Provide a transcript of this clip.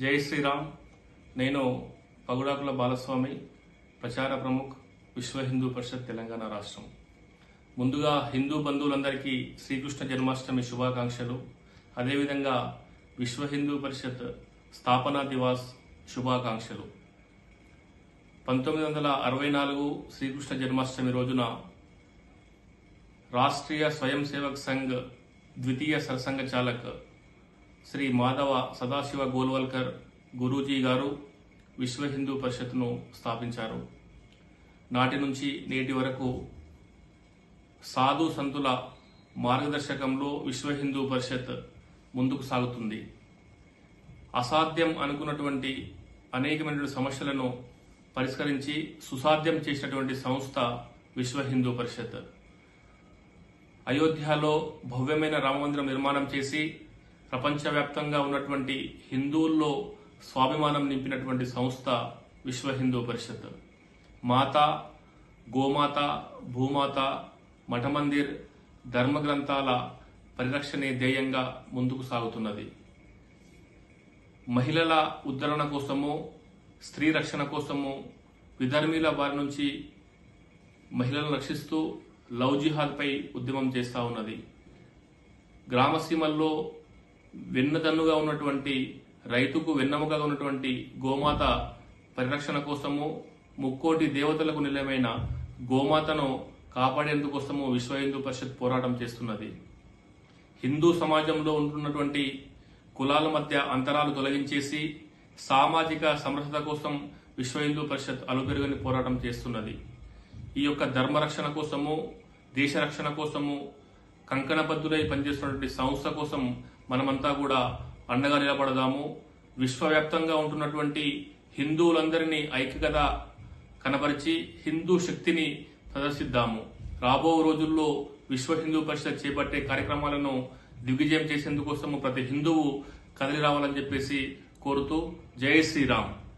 జై శ్రీరామ్. నేను పగుడాకుల బాలస్వామి ప్రచార ప్రముఖ్ విశ్వ హిందూ పరిషత్ తెలంగాణ రాష్ట్రం. ముందుగా హిందూ బంధువులందరికీ శ్రీకృష్ణ జన్మాష్టమి శుభాకాంక్షలు. అదేవిధంగా విశ్వ హిందూ పరిషత్ స్థాపనా దివాస్ శుభాకాంక్షలు. పంతొమ్మిది వందల అరవై నాలుగు శ్రీకృష్ణ జన్మాష్టమి రోజున రాష్ట్రీయ స్వయం సేవక్ సంఘ్ ద్వితీయ సరసంఘ చాలక్ శ్రీ మాధవ సదాశివ గోల్వల్కర్ గురూజీ గారు విశ్వ హిందూ పరిషత్ను స్థాపించారు. నాటి నుంచి నేటి వరకు సాధు సంతుల మార్గదర్శకంలో విశ్వ హిందూ పరిషత్ ముందుకు సాగుతుంది. అసాధ్యం అనుకున్నటువంటి అనేకమైనటువంటి సమస్యలను పరిష్కరించి సుసాధ్యం చేసినటువంటి సంస్థ విశ్వ హిందూ పరిషత్. అయోధ్యలో భవ్యమైన రామమందిరం నిర్మాణం చేసి ప్రపంచవ్యాప్తంగా ఉన్నటువంటి హిందువుల్లో స్వాభిమానం నింపినటువంటి సంస్థ విశ్వ హిందూ పరిషత్. మాత గోమాత భూమాత మఠమందిర్ ధర్మ గ్రంథాల పరిరక్షణే ధ్యేయంగా ముందుకు సాగుతున్నది. మహిళల ఉద్ధరణ కోసము స్త్రీ రక్షణ కోసము విధర్మీల వారి నుంచి మహిళలను రక్షిస్తూ లవ్ జిహాద్పై ఉద్యమం చేస్తూ ఉన్నది. గ్రామసీమల్లో వెన్నదన్నుగా ఉన్నటువంటి రైతుకు వెన్నముగా ఉన్నటువంటి గోమాత పరిరక్షణ కోసము ముక్కోటి దేవతలకు నిలయమైన గోమాతను కాపాడేందుకోసము విశ్వ హిందూ పరిషత్ పోరాటం చేస్తున్నది. హిందూ సమాజంలో ఉంటున్నటువంటి కులాల మధ్య అంతరాలు తొలగించేసి సామాజిక సమరసత కోసం విశ్వ హిందూ పరిషత్ అలుపెరుగని పోరాటం చేస్తున్నది. ఈ యొక్క ధర్మరక్షణ కోసము దేశ రక్షణ కోసము కంకణబద్ధులై పనిచేస్తున్నటువంటి సంస్థ కోసం మనమంతా కూడా అండగా నిలబడదాము. విశ్వవ్యాప్తంగా ఉంటున్నటువంటి హిందువులందరినీ ఐక్యత కనపరిచి హిందూ శక్తిని ప్రదర్శిద్దాము. రాబో రోజుల్లో విశ్వ హిందూ పరిషత్ చేపట్టే కార్యక్రమాలను దిగ్విజయం చేసేందుకోసము ప్రతి హిందువు కదిలి రావాలని చెప్పేసి కోరుతూ జై శ్రీరామ్.